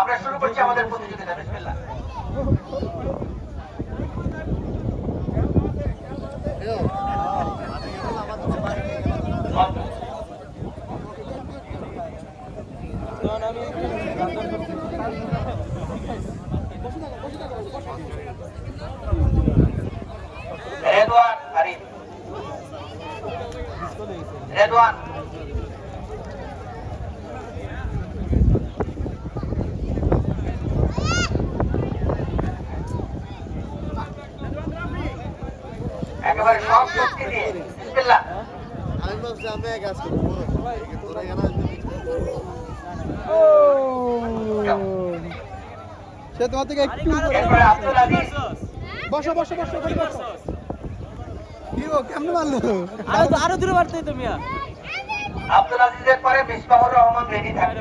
আমরা শুরু করছি আমাদের প্রতিযোগিতা বিসমিল্লাহ। রেদওয়ান একেবারে সব শক্তি দিয়ে। আমি ভাবছি আমি এক কাজ তোরা এখানে সে তোমার থেকে একটু বসো বসো বসো বসো। কেমন মারলো? আরও আরও দূরে মারতেই তো মিয়া। আব্দুল আজিজের পরে মিসবাহুর রহমান রেডি থাকবে।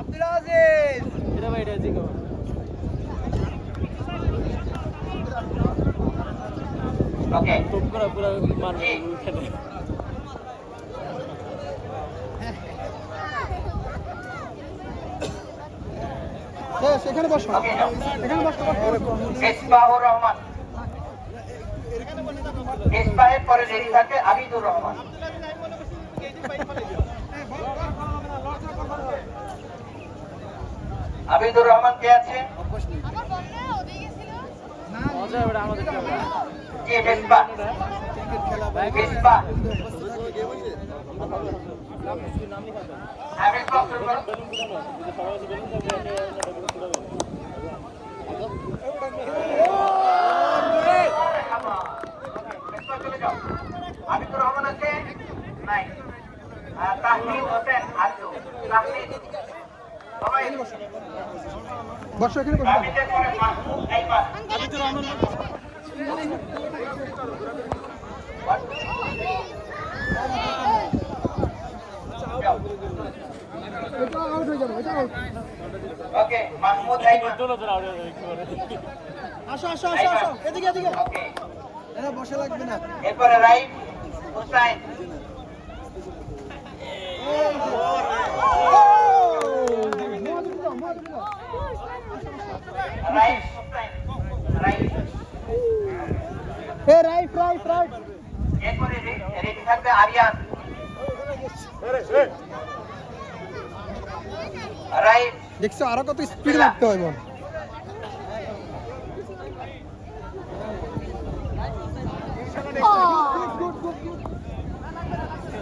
আব্দুল আজিজ! এটা ভাই এটা জিগো ওকে টপ করে পুরো মারবে হ্যাঁ সেখানে বসো। এখানে বসো মিসবাহুর রহমান। মিসবাহের পরে রেডি থাকে আবিদুর রহমান। আবিদুর রহমান কে আছে? জি চলে যাও আবিদুর রহমান আছে? নাই। হোসেন বসো এখানে মাহমুদ। এটা আউট হয়ে যাবে এটা আউট ওকে মাহমুদ আইমান আসো আসো আসো আসো। এদিকে এদিকে। ওকে এটা বসে লাগবে না। এরপরে রাইট হুসাইন। হুসাইন রাইট হে রাইট রাইট রাইট এরপরে রেডি থাকবে আরিয়ান রাইট দেখছ আরও কত স্পিড মারতে হয় বোন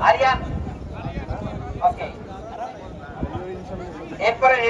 আরিয়ান ওকে এরপরে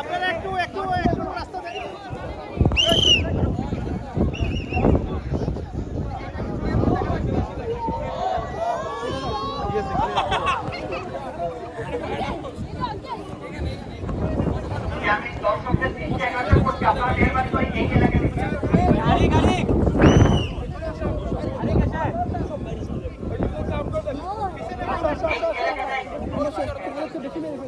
আপনারা একটু একটু একটু রাস্তা আমি দর্শকদের দৃষ্টি আকর্ষণ করছি আপনারা মেহরবানি করে এই এলাকায় গাড়ি গাড়ি এই এলাকায় না, এখন ফেরত শেষ যাবেন। শেষ শেষ শেষ ওমর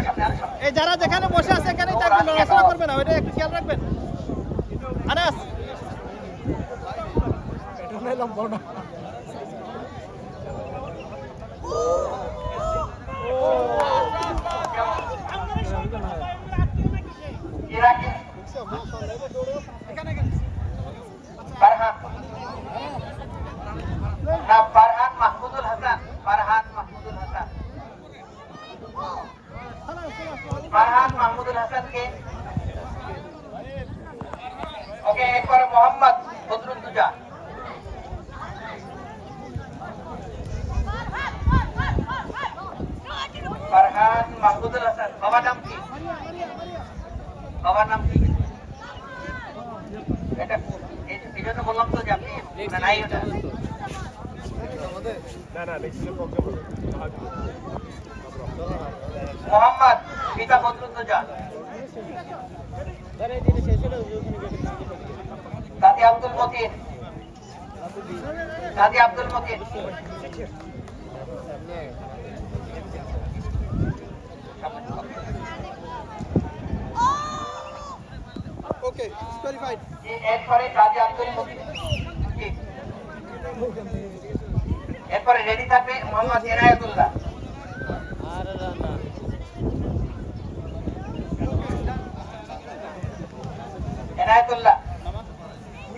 সামনে আরও সামনে। এই যারা যেখানে বসে আছে এখানেই থাকবেন নড়াচড়া করবে না ওইটা একটু খেয়াল রাখবেন। আনাস ফারহান না হাসান, ফারহান মাহমুদুল হাসান। ফারহান মাহমুদুল হাসানকে ওকে, একবার মোহাম্মদ বদরুদ্দুজা ফারহান মাহমুদুল হাসান বাবার নাম কি? বাবার নাম কি? এটা এই- জন্য বললাম তো যে আপনি না, নাই ওটা। মোহাম্মদ দাদি আব্দুল মতিন। দাদি আব্দুল মতিন। ওকে কোয়ালিফাইড এরপরে দাদি আব্দুল এরপরে রেডি থাকবে মোহাম্মদ এনায়তুল্লাহ। আর না এনায়তুল্লাহ।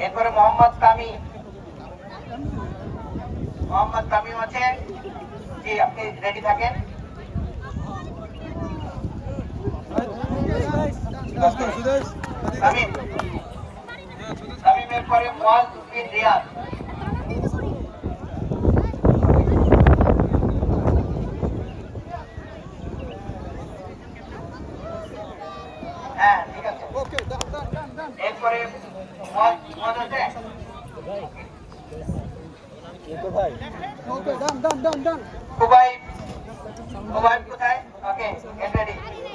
এরপরে মোহাম্মদ তামিম মোহাম্মদ তামিম আছে জি আপনি রেডি থাকেন। তামিম তামিমের পরে হ্যাঁ ডান ডান ডান এরপরে কোথায়? ওকে রেডি সুদেশ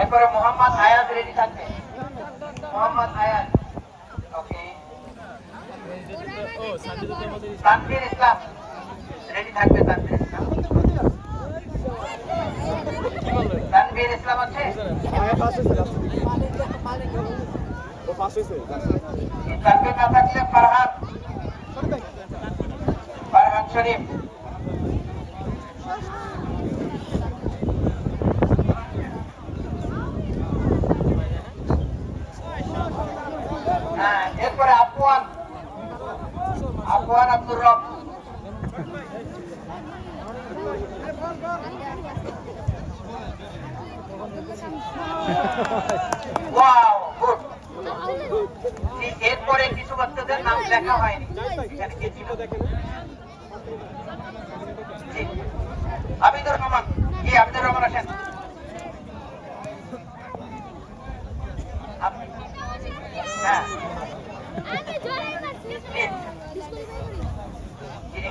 এরপরে মোহাম্মদ আয়াজ রেডি থাকবে। মোহাম্মদ আয়াজ ওকে তানভীর ইসলাম রেডি থাকবে তানভীর ইসলাম। তানভীর ইসলাম আছে? না থাকলে ফারহান ফারহান শরীফ। এরপরে আফওয়ান। আফওয়ান আব্দুর রব। Wow, good. এরপরে কিছু বাচ্চাদের নাম লেখা হয়নি। কে। আবিদুর রহমান। জি, আবিদুর রহমান আসেন। হ্যাঁ জি, জি, এখানে, এখানে। জি, কি নাম? তোরা খাইছস সোহেব বড়। জি,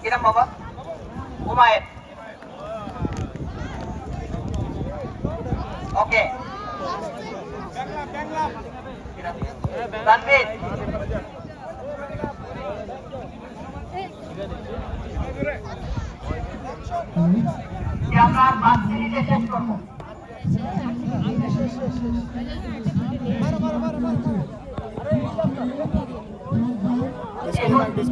কিরম বাবা? হুমায়ুন ওকে। তানভীর। আমরা পাঁচ মিনিটে শেষ করব? মারো মারো মারো মারো Let's go back, let's.